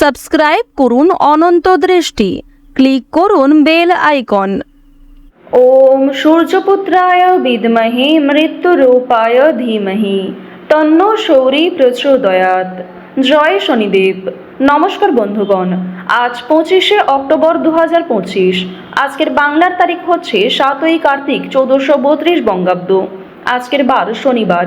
Subscribe করুন অনন্ত দৃষ্টি। Click করুন বেল আইকন। ওম সূর্যপুত্রায় বিদমহে মৃত্যুরূপায় ধীমহি। তন্ন শৌরী প্রচোদয়াত জয় শনিদেব। নমস্কার বন্ধুগণ। আজ পঁচিশে অক্টোবর দু হাজার পঁচিশ। আজকের বাংলার তারিখ হচ্ছে সাতই কার্তিক চৌদ্দশো বত্রিশ বঙ্গাব্দ। আজকের বার শনিবার।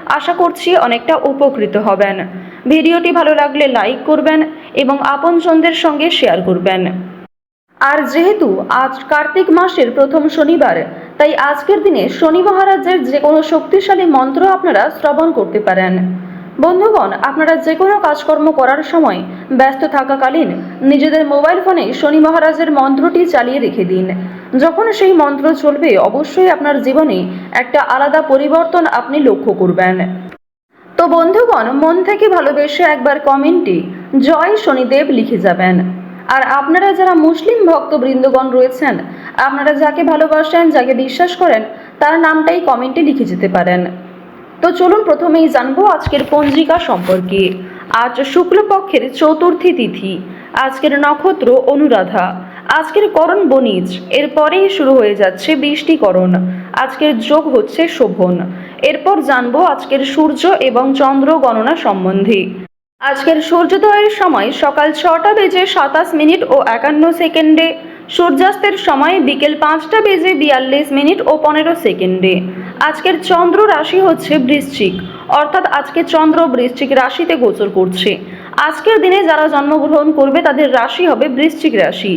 আশা করছি অনেকটা উপকৃত হবেন। ভিডিওটি ভালো লাগলে লাইক করবেন এবং আপনজনদের সঙ্গে শেয়ার করবেন। আর যেহেতু আজ কার্তিক মাসের প্রথম শনিবার, তাই আজকের দিনে শনি মহারাজের যে কোনো শক্তিশালী মন্ত্র আপনারা শ্রবণ করতে পারেন। বন্ধুগণ, আপনারা যে কোনো কাজকর্ম করার সময় ব্যস্ত থাকাকালীন নিজেদের মোবাইল ফোনে শনি মহারাজের মন্ত্রটি চালিয়ে রেখে দিন। যখন সেই মন্ত্র চলবে, অবশ্যই আপনার জীবনে একটা আলাদা পরিবর্তন আপনি লক্ষ্য করবেন। তো বন্ধুগণ, মন থেকে ভালোবেসে একবার কমেন্টে জয় শনিদেব লিখে যাবেন। আর আপনারা যারা মুসলিম ভক্তবৃন্দগণ রয়েছেন, আপনারা যাকে ভালোবাসেন, যাকে বিশ্বাস করেন, তার নামটাই কমেন্টে লিখে যেতে পারেন। তো চলুন প্রথমেই জানব আজকের পঞ্জিকা সম্পর্কে। আজ শুক্লপক্ষের চতুর্থী তিথি, আজকের নক্ষত্র অনুরাধা। আজকের করণ বনিজ এরপরেই শুরু হয়ে যাচ্ছে বৃষ্টিকরণ আজকের যোগ হচ্ছে শোভন। এরপর জানব আজকের সূর্য এবং চন্দ্র গণনা সম্বন্ধে। আজকের সূর্যোদয়ের সময় সকাল ছটা বেজে সাতাশ মিনিট ও একান্ন সেকেন্ডে, সূর্যাস্তের সময় বিকেল পাঁচটা বেজে বিয়াল্লিশ মিনিট ও পনেরো সেকেন্ডে। আজকের চন্দ্র রাশি হচ্ছে বৃশ্চিক, অর্থাৎ আজকে চন্দ্র বৃশ্চিক রাশিতে গোচর করছে। আজকের দিনে যারা জন্মগ্রহণ করবে তাদের রাশি হবে বৃশ্চিক রাশি।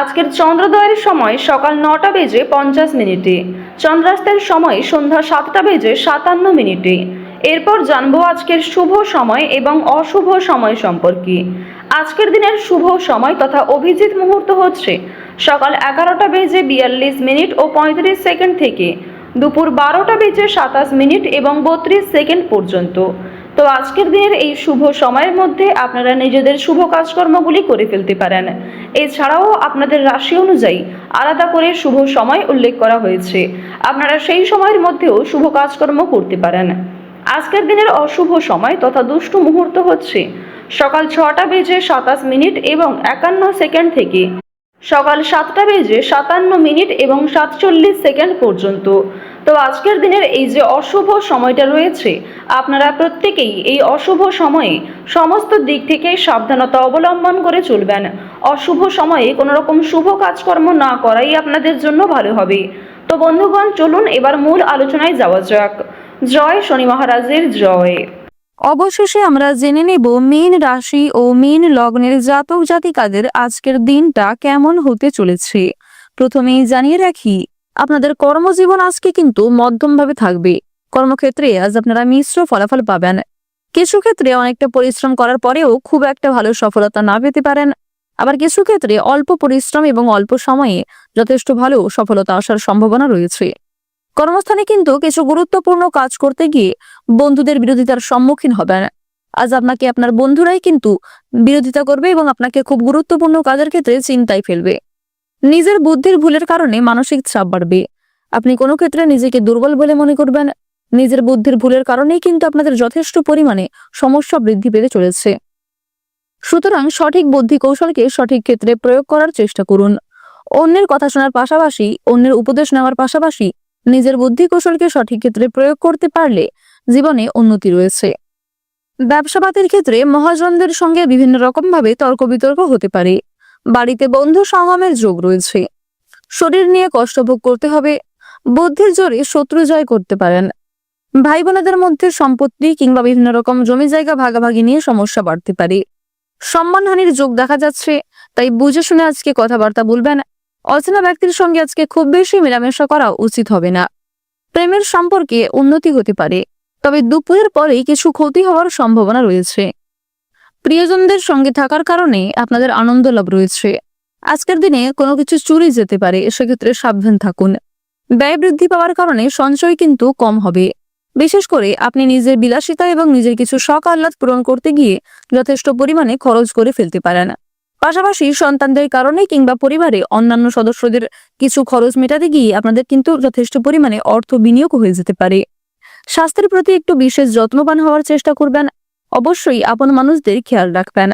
আজকের চন্দ্রোদয়ের সময় সকাল নটা বেজে পঞ্চাশ মিনিটে, চন্দ্রাস্তের সময় সন্ধ্যা সাতটা বেজে সাতান্ন মিনিটে। এরপর জানব আজকের শুভ সময় এবং অশুভ সময় সম্পর্কে। আজকের দিনের শুভ সময় তথা অভিজিৎ মুহূর্ত হচ্ছে সকাল এগারোটা বেজে বিয়াল্লিশ মিনিট ও পঁয়ত্রিশ সেকেন্ড থেকে, দুপুর বারোটা বেজে সাতাশ মিনিট এবং বত্রিশ সেকেন্ড পর্যন্ত। তো আজকের দিনের এই শুভ সময়ের মধ্যে আপনারা নিজেদের শুভ কাজকর্মগুলি করে ফেলতে পারেন। এছাড়াও আপনাদের রাশি অনুযায়ী আলাদা করে শুভ সময় উল্লেখ করা হয়েছে। আপনারা সেই সময়ের মধ্যেও শুভ কাজকর্ম করতে পারেন। আজকের দিনের অশুভ সময় তথা দুষ্টু মুহূর্ত হচ্ছে সকাল ছটা বেজে সাতাশ মিনিট এবং একান্ন সেকেন্ড থেকে সকাল সাতটা বেজে সাতান্ন মিনিট এবং সাতচল্লিশ সেকেন্ড পর্যন্ত। তো আজকের দিনের এই যে অশুভ সময়টা রয়েছে, আপনারা প্রত্যেকেই এই অশুভ সময়ে সমস্ত দিক থেকে সাবধানতা অবলম্বন করে চলবেন। অশুভ সময়ে কোনো রকম শুভ কাজকর্ম না করাই আপনাদের জন্য ভালো হবে। তো বন্ধুগণ, চলুন এবার মূল আলোচনায় যাওয়া যাক। জয় শনি মহারাজের জয়। অবশেষে আমরা জেনে নেব মীন রাশি ও মীন লগ্নের জাতক জাতিকাদের আজকের দিনটা কেমন হতে চলেছে। প্রথমেই জানিয়ে রাখি আপনাদের কর্মজীবন আজকে কিন্তু মধ্যমভাবে থাকবে। কর্মক্ষেত্রে আজ আপনারা মিশ্র ফলাফল পাবেন। কিছু ক্ষেত্রে অনেকটা পরিশ্রম করার পরেও খুব একটা ভালো সফলতা না পেতে পারেন। আবার কিছু ক্ষেত্রে অল্প পরিশ্রম এবং অল্প সময়ে যথেষ্ট ভালো সফলতা আসার সম্ভাবনা রয়েছে। কর্মস্থানে কিন্তু কিছু গুরুত্বপূর্ণ কাজ করতে গিয়ে বন্ধুদের বিরোধিতার সম্মুখীন হবেন। আজ আপনাকে আপনার বন্ধুরাই কিন্তু বিরোধিতা করবে এবং আপনাকে খুব গুরুত্বপূর্ণ কাজের ক্ষেত্রে চিন্তায় ফেলবে। নিজের বুদ্ধির ভুলের কারণে মানসিক চাপ বাড়বে। আপনি কোনো ক্ষেত্রে নিজেকে দুর্বল বলে মনে করবেন। নিজের বুদ্ধির ভুলের কারণেই কিন্তু আপনাদের যথেষ্ট পরিমাণে সমস্যা বৃদ্ধি পেতে চলেছে। সুতরাং সঠিক বুদ্ধি কৌশলকে সঠিক ক্ষেত্রে প্রয়োগ করার চেষ্টা করুন। অন্যের কথা শোনার পাশাপাশি, অন্যের উপদেশ নেওয়ার পাশাপাশি নিজের বুদ্ধি কৌশলকে সঠিক ক্ষেত্রে প্রয়োগ করতে পারলে জীবনে উন্নতি রয়েছে। ব্যবসাপাতির ক্ষেত্রে মহাজনদের সঙ্গে বিভিন্ন রকম ভাবে তর্ক বিতর্ক হতে পারে। বাড়িতে বন্ধু সঙ্গমের যোগ রয়েছে। শরীর নিয়ে কষ্ট ভোগ করতে হবে, বুদ্ধির জোরে শত্রু জয় করতে পারেন। ভাই বোনেদের মধ্যে সম্পত্তি কিংবা বিভিন্ন রকম জমি জায়গা ভাগাভাগি নিয়ে সমস্যা বাড়তে পারে। সম্মানহানির যোগ দেখা যাচ্ছে, তাই বুঝে শুনে আজকে কথাবার্তা বলবেন। অচেনা ব্যক্তির সঙ্গে আজকে খুব বেশি মেলামেশা করা উচিত হবে না। প্রেমের সম্পর্কে উন্নতি হতে পারে, তবে দুপুরের পরেই কিছু ক্ষতি হওয়ার সম্ভাবনা রয়েছে। প্রিয়জনদের সঙ্গে থাকার কারণে আপনাদের আনন্দ লাভ রয়েছে। আজকের দিনে কোনো কিছু চুরি যেতে পারে, সেক্ষেত্রে সাবধান থাকুন। ব্যয় বৃদ্ধি পাওয়ার কারণে সঞ্চয় কিন্তু কম হবে। বিশেষ করে আপনি নিজের বিলাসিতা এবং নিজের কিছু শখ আহ্লাদ পূরণ করতে গিয়ে যথেষ্ট পরিমাণে খরচ করে ফেলতে পারেন। পাশাপাশি সন্তানদের কারণে কিংবা পরিবারে অন্যান্য সদস্যদের কিছু খরচ মেটাতে গিয়ে আপনাদের কিন্তু যথেষ্ট পরিমাণে অর্থ বিনিয়োগ হয়ে যেতে পারে। স্বাস্থ্যের প্রতি একটু বিশেষ যত্নবান হওয়ার চেষ্টা করবেন অবশ্যই আপন মানুষদের খেয়াল রাখবেন।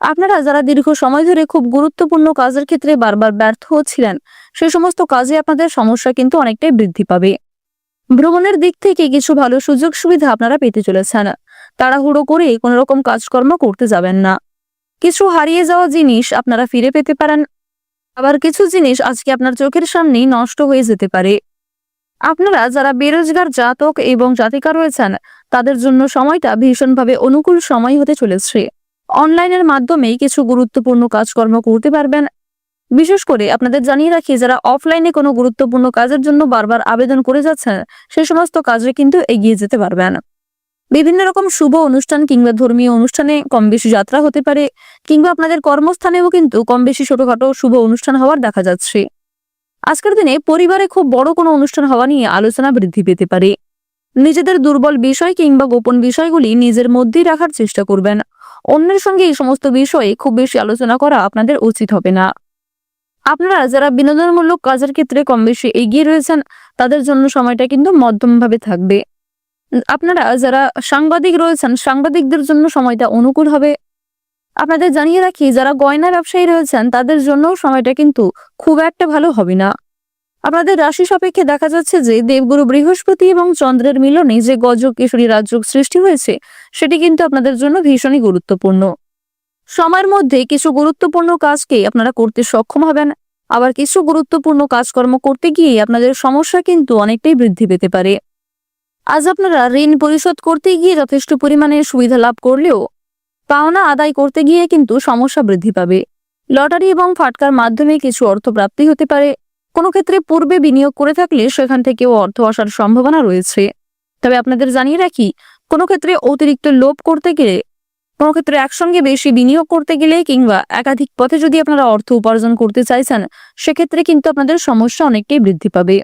আপনারা যারা দীর্ঘ সময় ধরে খুব গুরুত্বপূর্ণ কাজের ক্ষেত্রে বারবার ব্যর্থ হচ্ছিলেন সেই সমস্ত কাজে আপনাদের সমস্যা কিন্তু অনেকটাই বৃদ্ধি পাবে। ভ্রমণের দিক থেকে কিছু ভালো সুযোগ সুবিধা আপনারা পেতে চলেছেন। তাড়াহুড়ো করে কোনো রকম কাজকর্ম করতে যাবেন না। কিছু হারিয়ে যাওয়া জিনিস আপনারা ফিরে পেতে পারেন। আবার কিছু জিনিস আজকে আপনার চোখের সামনেই নষ্ট হয়ে যেতে পারে। আপনারা যারা বেরোজগার, জাতক এবং জাতিকা রয়েছেন তাদের জন্য সময়টা ভীষণভাবে অনুকূল সময় হতে চলেছে। অনলাইনের মাধ্যমেই কিছু গুরুত্বপূর্ণ কাজকর্ম করতে পারবেন। বিশেষ করে আপনাদের জানিয়ে রাখি, যারা অফলাইনে কোনো গুরুত্বপূর্ণ কাজের জন্য বারবার আবেদন করে যাচ্ছেন সেই সমস্ত কাজে কিন্তু এগিয়ে যেতে পারবেন। বিভিন্ন রকম শুভ অনুষ্ঠান কিংবা ধর্মীয় অনুষ্ঠানে কম বেশি যাত্রা হতে পারে, কিংবা আপনাদের কর্মস্থানেও কিন্তু কম বেশি ছোটখাটো শুভ অনুষ্ঠান হওয়ার দেখা যাচ্ছে। আজকের দিনে পরিবারে খুব বড় কোনো অনুষ্ঠান হওয়া নিয়ে আলোচনা বৃদ্ধি পেতে পারে। নিজেদের দুর্বল বিষয় কিংবা গোপন বিষয়গুলি নিজের মধ্যেই রাখার চেষ্টা করবেন। অন্যের সঙ্গে এই সমস্ত বিষয়ে খুব বেশি আলোচনা করা আপনাদের উচিত হবে না। আপনারা যারা বিনোদনমূলক কাজের ক্ষেত্রে কম বেশি এগিয়ে রয়েছেন, তাদের জন্য সময়টা কিন্তু মধ্যমভাবে থাকবে। আপনারা যারা সাংবাদিক রয়েছেন, সাংবাদিকদের জন্য সময়টা অনুকূল হবে। আপনাদের জানিয়ে রাখি, যারা গয়না ব্যবসায়ী রয়েছেন, তাদের জন্য সময়টা কিন্তু খুব একটা ভালো হবে না। আপনাদের রাশি সাপেক্ষে দেখা যাচ্ছে যে দেবগুরু বৃহস্পতি এবং চন্দ্রের মিলনে যে গজক কিশোরী রাজযোগ সৃষ্টি হয়েছে, সেটি কিন্তু আপনাদের জন্য ভীষণই গুরুত্বপূর্ণ। সময়ের মধ্যে কিছু গুরুত্বপূর্ণ কাজকে আপনারা করতে সক্ষম হবেন। আবার কিছু গুরুত্বপূর্ণ কাজকর্ম করতে গিয়ে আপনাদের সমস্যা কিন্তু অনেকটাই বৃদ্ধি পেতে পারে। আজ আপনারা ঋণ পরিশোধ করতে গিয়ে যথেষ্ট পরিমাণে সুবিধা লাভ করলেও পাওনা আদায় করতে গিয়ে কিন্তু সমস্যা বৃদ্ধি পাবে। লটারি এবং ফাটকার মাধ্যমে কিছু অর্থ প্রাপ্তি হতে পারে। কোনো ক্ষেত্রে পূর্বে বিনিয়োগ করে থাকলে সেখান থেকেও অর্থ আসার সম্ভাবনা রয়েছে। তবে আপনাদের জানিয়ে রাখি, কোনো ক্ষেত্রে অতিরিক্ত লোভ করতে গেলে, কোনো ক্ষেত্রে একসঙ্গে বেশি বিনিয়োগ করতে গেলে কিংবা একাধিক পথে যদি আপনারা অর্থ উপার্জন করতে চাইছেন, সেক্ষেত্রে কিন্তু আপনাদের সমস্যা অনেকটাই বৃদ্ধি পাবে।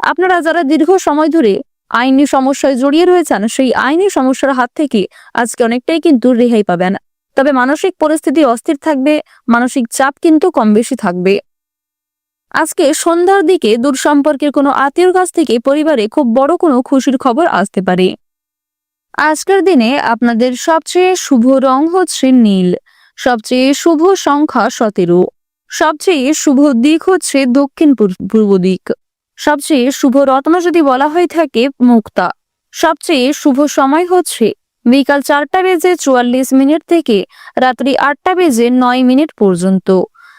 আপনারা যারা দীর্ঘ সময় ধরে আইনি সমস্যায় জড়িয়ে রয়েছেন, সেই আইনি সমস্যার হাত থেকে আজকে অনেকটাই কিন্তু রেহাই পাবেন। তবে মানসিক পরিস্থিতি অস্থির থাকবে, মানসিক চাপ কিন্তু কম বেশি থাকবে। আজকে সন্ধ্যার দিকে দূর সম্পর্কের কোনো আত্মীয়র কাছ থেকে পরিবারে খুব বড় কোনো খুশির খবর আসতে পারে। আজকের দিনে আপনাদের সবচেয়ে শুভ রং হচ্ছে নীল, সবচেয়ে শুভ সংখ্যা সতেরো, সবচেয়ে শুভ দিক হচ্ছে দক্ষিণ পূর্ব দিক, সবচেয়ে শুভ রত্ন যদি বলা হয়ে থাকে মুক্তা, সবচেয়ে শুভ সময় হচ্ছে বিকাল চারটা বেজে চুয়াল্লিশ মিনিট থেকে রাত্রি আটটা বেজে নয় মিনিট পর্যন্ত।